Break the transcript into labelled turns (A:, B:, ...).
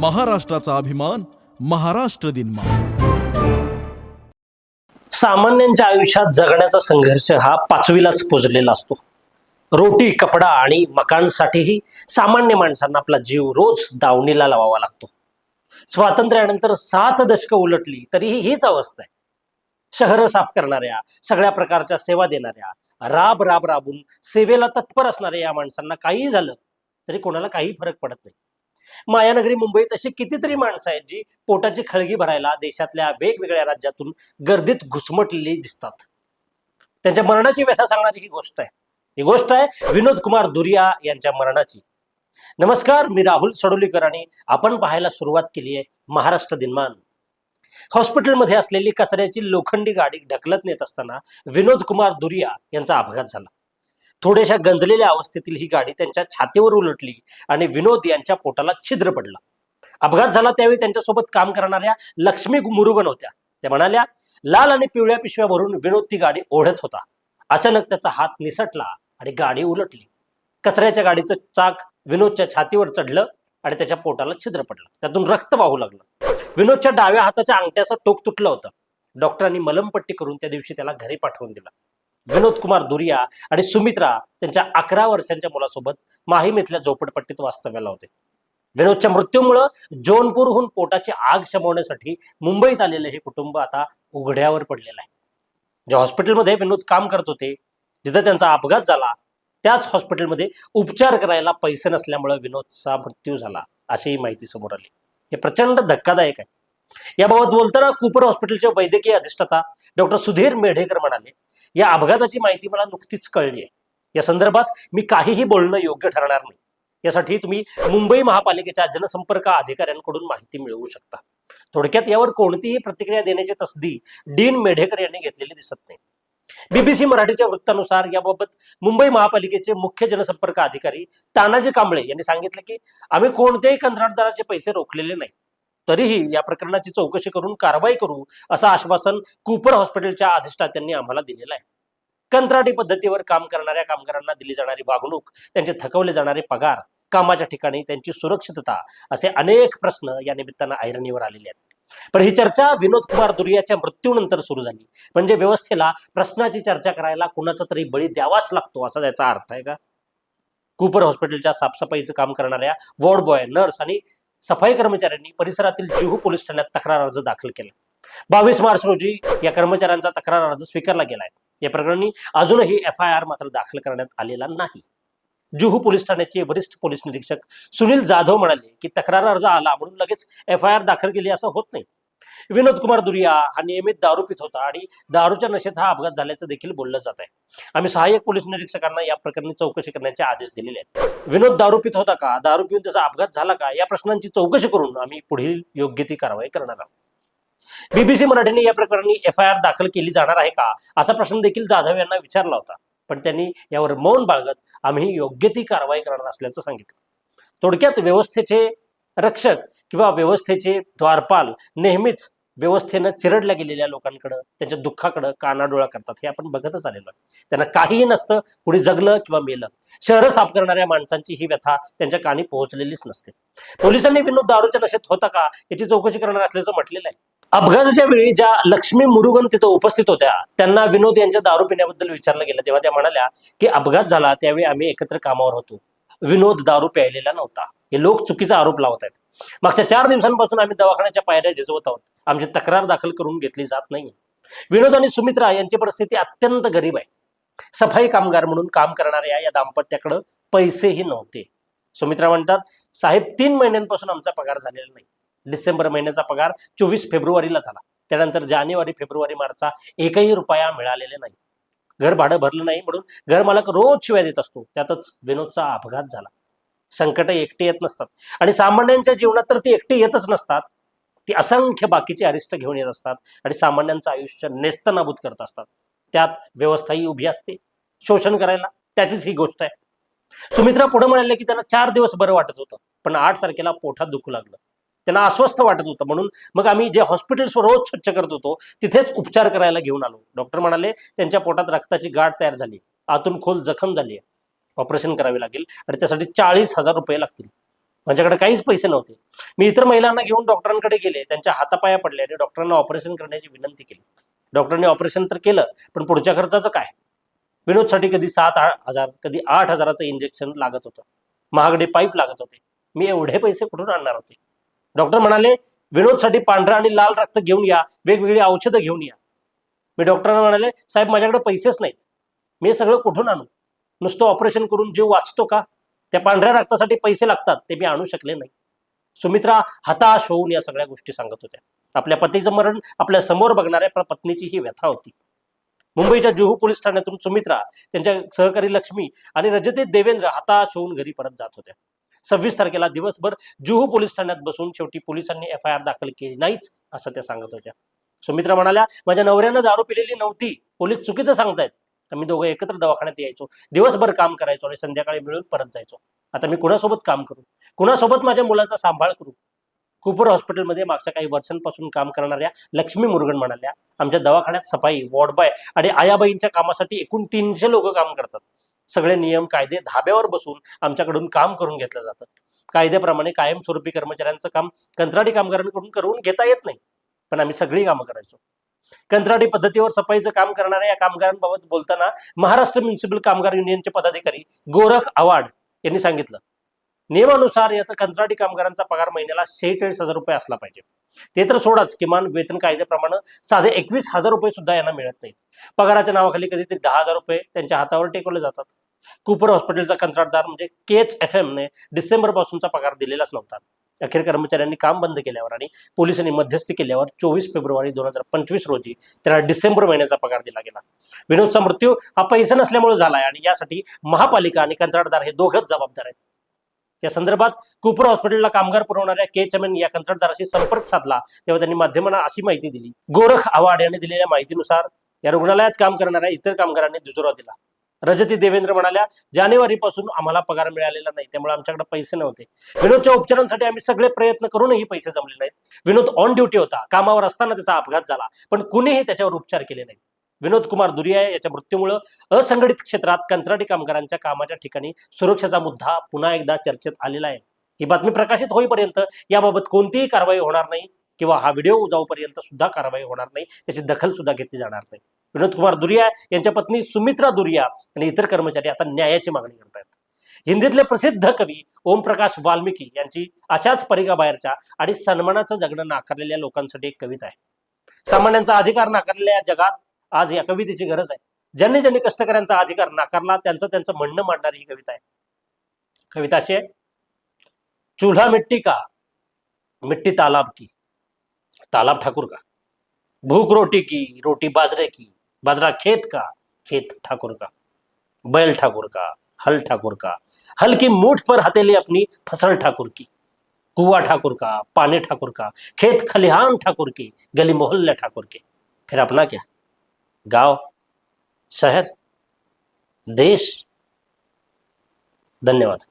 A: महाराष्ट्राचा अभिमान महाराष्ट्र दिन
B: सामान्यांच्या आयुष्यात जगण्याचा संघर्ष हा पाचवीलाच पुजलेला असतो. रोटी कपडा आणि मकानसाठीही सामान्य माणसांना आपला जीव रोज दावणीला लावावा लागतो. स्वातंत्र्यानंतर सात दशकं उलटली तरीही हीच अवस्था आहे. शहरं साफ करणाऱ्या सगळ्या प्रकारच्या सेवा देणाऱ्या राब राब राबून सेवेला तत्पर असणाऱ्या या माणसांना काहीही झालं तरी कोणाला काही फरक पडत नाही. मायानगरी मुंबईत अशी कितीतरी माणसं आहेत जी पोटाची खळगी भरायला देशातल्या वेगवेगळ्या राज्यातून गर्दीत घुसमटलेली दिसतात. त्यांच्या मरणाची व्यथा सांगणारी ही गोष्ट आहे. ही गोष्ट आहे विनोद कुमार दुरिया यांच्या मरणाची. नमस्कार मी राहुल सडोलीकर आणि आपण पाहायला सुरुवात केली आहे महाराष्ट्र दिनमान. हॉस्पिटलमध्ये असलेली कचऱ्याची लोखंडी गाडी ढकलत नेत असताना विनोद कुमार दुरिया यांचा अपघात झाला. थोड्याशा गंजलेल्या अवस्थेतील ही गाडी त्यांच्या छातीवर उलटली आणि विनोद यांच्या पोटाला छिद्र पडला. अपघात झाला त्यावेळी त्यांच्यासोबत काम करणाऱ्या लक्ष्मी मुरुगन होत्या. त्या म्हणाल्या लाल आणि पिवळ्या पिशव्या भरून विनोद ती गाडी ओढत होता. अचानक त्याचा हात निसटला आणि गाडी उलटली. कचऱ्याच्या गाडीचं चाक विनोदच्या छातीवर चढलं आणि त्याच्या पोटाला छिद्र पडलं. त्यातून रक्त वाहू लागलं. विनोदच्या डाव्या हाताच्या अंगठ्याचं टोक तुटलं होतं. डॉक्टरांनी मलमपट्टी करून त्या दिवशी त्याला घरी पाठवून दिलं. विनोद कुमार दुरिया आणि सुमित्रा त्यांच्या अकरा वर्षांच्या मुलासोबत माहीम इथल्या झोपडपट्टीत वास्तव्याला होते. विनोदच्या मृत्यूमुळं जोनपूरहून पोटाची आग शमवण्यासाठी मुंबईत आलेलं हे कुटुंब आता उघड्यावर पडलेलं आहे. ज्या हॉस्पिटलमध्ये विनोद काम करत होते जिथं त्यांचा अपघात झाला त्याच हॉस्पिटलमध्ये उपचार करायला पैसे नसल्यामुळे विनोदचा मृत्यू झाला अशी माहिती समोर आली. हे प्रचंड धक्कादायक आहे. याबाबत बोलताना कुपर हॉस्पिटलचे वैद्यकीय अधिष्ठाता डॉक्टर सुधीर मेढेकर म्हणाले या अपघाताची माहिती मला नुकतीच कळली आहे या संदर्भात मी काहीही बोलणं योग्य ठरणार नाही. यासाठी तुम्ही मुंबई महापालिकेच्या जनसंपर्क अधिकाऱ्यांकडून माहिती मिळवू शकता. थोडक्यात यावर कोणतीही प्रतिक्रिया देण्याची तसदी डीन मेढेकर यांनी घेतलेली दिसत नाही. बीबीसी मराठीच्या वृत्तानुसार याबाबत मुंबई महापालिकेचे मुख्य जनसंपर्क अधिकारी तानाजी कांबळे यांनी सांगितले की आम्ही कोणत्याही कंत्राटदाराचे पैसे रोखलेले नाही. तरीही या प्रकरणाची चौकशी करून कारवाई करू असं आश्वासन कुपर हॉस्पिटलच्या अधिष्ठात्यांनी आम्हाला दिलेलं आहे. कंत्राटी पद्धतीवर काम करणाऱ्या कामगारांना दिली जाणारी वागणूक त्यांचे थकवले जाणारे पगार कामाच्या ठिकाणी त्यांची सुरक्षितता असे अनेक प्रश्न या निमित्तानं ऐरणीवर आलेले आहेत. पण ही चर्चा विनोद कुमार दुरियाच्या मृत्यूनंतर सुरू झाली. म्हणजे व्यवस्थेला प्रश्नाची चर्चा करायला कुणाचा तरी बळी द्यावाच लागतो असा त्याचा अर्थ आहे का? कुपर हॉस्पिटलच्या साफसफाईचं काम करणाऱ्या वॉर्ड बॉय नर्स आणि सफाई कर्मचाऱ्यांनी परिसरातील जुहू पोलीस ठाण्यात तक्रार अर्ज दाखल केला. बावीस मार्च रोजी या कर्मचाऱ्यांचा तक्रार अर्ज स्वीकारला गेलाय. या प्रकरणी अजूनही एफ आय आर मात्र दाखल करण्यात आलेला नाही. जुहू पोलीस ठाण्याचे वरिष्ठ पोलीस निरीक्षक सुनील जाधव म्हणाले की तक्रार अर्ज आला म्हणून लगेच एफ आय आर दाखल केली असं होत नाही. विनोद कुमार दुरिया हा नियमित दारू पित होता आणि दारूच्या नशेत हा अपघात झाल्याचं देखील बोललं जात आहे आम्ही सहाय्यक पोलीस निरीक्षकांना या प्रकरणी चौकशी करण्याचे आदेश दिलेले आहेत. विनोद दारू पित होता का? दारू पिऊन त्याचा अपघात झाला का? या प्रश्नांची चौकशी करून आम्ही पुढील योग्य ती कारवाई करणार आहोत. बीबीसी मराठीने या प्रकरणी एफ आय आर दाखल केली जाणार आहे का? असा प्रश्न देखील जाधव यांना विचारला होता. पण त्यांनी यावर मौन बाळगत आम्ही योग्य ती कारवाई करणार असल्याचं सांगितलं. थोडक्यात व्यवस्थेचे रक्षक किंवा व्यवस्थेचे द्वारपाल नेहमीच व्यवस्थेनं चिरडल्या गेलेल्या लोकांकडं त्यांच्या दुःखाकडं कानाडोळा करतात हे आपण बघतच आलेलो आहे. त्यांना काहीही नसतं कुणी जगलं किंवा मेलं. शहरं साफ करणाऱ्या माणसांची ही व्यथा त्यांच्या कानी पोहोचलेलीच नसते. पोलिसांनी विनोद दारूच्या नशेत होता का याची चौकशी करणार असल्याचं म्हटलेलं आहे. अपघाताच्या वेळी ज्या लक्ष्मी मुरुगन तिथं उपस्थित होत्या त्यांना विनोद यांच्या दारू पिण्याबद्दल विचारलं गेलं तेव्हा त्या म्हणाल्या की अपघात झाला त्यावेळी आम्ही एकत्र कामावर होतो. विनोद दारू प्यायलेला नव्हता. हे लोक चुकीचा आरोप लावत आहेत मागच्या चार दिवसांपासून आम्ही दवाखान्याच्या पायऱ्या झिजवत आहोत. आमची तक्रार दाखल करून घेतली जात नाही विनोद आणि सुमित्रा यांची परिस्थिती अत्यंत गरीब आहे. सफाई कामगार म्हणून काम करणाऱ्या या दाम्पत्याकडं पैसेही नव्हते. सुमित्रा म्हणतात साहेब तीन महिन्यांपासून आमचा पगार झालेला नाही. डिसेंबर महिन्याचा पगार चोवीस फेब्रुवारीला झाला. त्यानंतर जानेवारी फेब्रुवारी मार्चचा एकही रुपया मिळालेले नाही. घर भाडं भरलं नाही म्हणून घर मालक रोज शिवाय देत असतो. त्यातच विनोदचा अपघात झाला. संकट एकटी येत नसतात. आणि सामान्यांच्या जीवनात तर ती एकटी येतच नसतात. ती असंख्य बाकीचे अरिष्ट घेऊन येत असतात आणि सामान्यांचं आयुष्य नेस्तनाबूत करत असतात. त्यात व्यवस्थाही उभी असते. शोषण करायला त्याचीच ही गोष्ट आहे. सुमित्रा पुढे म्हणाले की त्यांना चार दिवस बरं वाटत होतं पण आठ तारखेला पोटात दुखू लागलं. त्यांना अस्वस्थ वाटत होतं म्हणून मग आम्ही जे हॉस्पिटल्सवर रोज स्वच्छ करत होतो तिथेच उपचार करायला घेऊन आलो. डॉक्टर म्हणाले त्यांच्या पोटात रक्ताची गाठ तयार झाली. आतून खोल जखम झाली आहे ऑपरेशन करावे लागेल आणि त्यासाठी चाळीस हजार रुपये लागतील. माझ्याकडे काहीच पैसे नव्हते. मी इतर महिलांना घेऊन डॉक्टरांकडे गेले त्यांच्या हातापाया पडले आणि डॉक्टरांना ऑपरेशन करण्याची विनंती केली. डॉक्टरांनी ऑपरेशन तर केलं पण पुढच्या खर्चाचं काय? विनोदसाठी कधी सात हजार कधी आठ हजाराचं इंजेक्शन लागत होतं. महागडे पाईप लागत होते. मी एवढे पैसे कुठून आणणार होते? डॉक्टर म्हणाले विनोदसाठी पांढरा आणि लाल रक्त घेऊन या वेगवेगळी औषधं घेऊन या. मी डॉक्टरांना म्हणाले साहेब माझ्याकडे पैसेच नाहीत. मी सगळं कुठून आणू? नुसतं ऑपरेशन करून जीव वाचतो का? त्या पांढऱ्या रक्तासाठी पैसे लागतात ते मी आणू शकले नाही. सुमित्रा हताश होऊन या सगळ्या गोष्टी सांगत होत्या. आपल्या पतीचं मरण आपल्यासमोर बघणाऱ्या पत्नीची ही व्यथा होती. मुंबईच्या जुहू पोलीस ठाण्यातून सुमित्रा त्यांच्या सहकारी लक्ष्मी आणि रजते देवेंद्र हताश होऊन घरी परत जात होत्या. सव्वीस तारखेला दिवसभर जुहू पोलीस ठाण्यात बसून शेवटी पोलिसांनी एफ आय आर दाखल केली नाहीच असं त्या सांगत होत्या. सुमित्रा म्हणाल्या माझ्या नवऱ्यानं दारू पिलेली नव्हती. पोलीस चुकीचं सांगतायत. आम्ही दोघं एकत्र दवाखान्यात यायचो. दिवसभर काम करायचो आणि संध्याकाळी मिळून परत जायचो. आता मी कुणासोबत काम करू? कुणासोबत माझ्या मुलाचा सांभाळ करू? कुपूर हॉस्पिटलमध्ये मागच्या काही वर्षांपासून काम करणाऱ्या लक्ष्मी मुरुगन म्हणाल्या आमच्या दवाखान्यात सफाई वॉर्डबाय आणि आयाबाईंच्या कामासाठी एकूण तीनशे लोक काम करतात. सगळे नियम कायदे धाब्यावर बसून आमच्याकडून काम करून घेतलं जातं. कायद्याप्रमाणे कायमस्वरूपी कर्मचाऱ्यांचं काम कंत्राटी कामगारांकडून करून घेता येत नाही. पण आम्ही सगळी कामं करायचो. कंत्राटी पद्धतीवर सफाईचं काम करणाऱ्या या कामगारांबाबत बोलताना महाराष्ट्र म्युन्सिपल कामगार युनियनचे पदाधिकारी गोरख आवाड यांनी सांगितलं. नियमानुसार या कंत्राटी कामगारांचा पगार महिन्याला शेहेचाळीस हजार रुपये असला पाहिजे. ते तर सोडाच किमान वेतन कायद्याप्रमाणे साधे एकवीस हजार रुपये सुद्धा यांना मिळत नाहीत. पगाराच्या नावाखाली कधीतरी दहा हजार रुपये त्यांच्या हातावर टेकवले जातात. कुपर हॉस्पिटलचा कंत्राटदार म्हणजे के एच एफ एमने डिसेंबर पासूनचा पगार दिलेलाच नव्हता. अखेर कर्मचाऱ्यांनी काम बंद केल्यावर आणि पोलिसांनी मध्यस्थी केल्यावर चोवीस फेब्रुवारी दोन हजार पंचवीस रोजी त्याला डिसेंबर महिन्याचा पगार दिला गेला. विनोदचा मृत्यू हा पैसा नसल्यामुळे झालाय आणि यासाठी महापालिका आणि कंत्राटदार हे दोघंच जबाबदार आहेत. या संदर्भात कुपर हॉस्पिटलला कामगार पुरवणाऱ्या के एच या कंत्राटदाराशी संपर्क साधला. तेव्हा त्यांनी माध्यमांना अशी माहिती दिली. गोरख आवाड यांनी दिलेल्या माहितीनुसार या रुग्णालयात काम करणाऱ्या इतर कामगारांनी दुजोरा दिला. रजती देवेंद्र म्हणाल्या जानेवारीपासून आम्हाला पगार मिळालेला नाही त्यामुळे आमच्याकडे पैसे नव्हते. विनोदच्या उपचारांसाठी आम्ही सगळे प्रयत्न करूनही पैसे जमले नाहीत. विनोद ऑन ड्युटी होता. कामावर असताना त्याचा अपघात झाला पण कुणीही त्याच्यावर उपचार केले नाहीत. विनोद कुमार दुरिया याच्या मृत्यूमुळे असंघटित क्षेत्रात कंत्राटी कामगारांच्या कामाच्या ठिकाणी सुरक्षेचा मुद्दा पुन्हा एकदा चर्चेत आलेला आहे. ही बातमी प्रकाशित होईपर्यंत याबाबत कोणतीही कारवाई होणार नाही किंवा हा व्हिडिओ जाऊपर्यंत सुद्धा कारवाई होणार नाही त्याची दखल सुद्धा घेतली जाणार नाही. विनोद कुमार दुरिया यांच्या पत्नी सुमित्रा दुरिया आणि इतर कर्मचारी आता न्यायाची मागणी करतायत. हिंदीतले प्रसिद्ध कवी ओमप्रकाश वाल्मिकी यांची अशाच परिघाबाहेरच्या आणि सन्मानाचं जगणं नाकारलेल्या लोकांसाठी एक कविता आहे. सामान्यांचा अधिकार नाकारलेल्या जगात आज या कवितेची गरज आहे. ज्यांनी ज्यांनी कष्टकऱ्यांचा अधिकार नाकारला त्यांचं त्यांचं म्हणणं मांडणारी ही कविता आहे. कविता अशी आहे. चूल्हा मिट्टी का? मिट्टी तालाब की. तालाब ठाकूर का? भूख रोटी की रोटी बाजरे की. बाजरा खेत का, खेत ठाकुर का, बैल ठाकुर का, हल ठाकुर का, हल की मूठ पर हथेली अपनी, फ़सल ठाकुर की, कुआ ठाकुर का, पानी ठाकुर का, खेत खलिहान ठाकुर की, गली मोहल्ले ठाकुर के। फिर अपना क्या? गाँव, शहर, देश। धन्यवाद।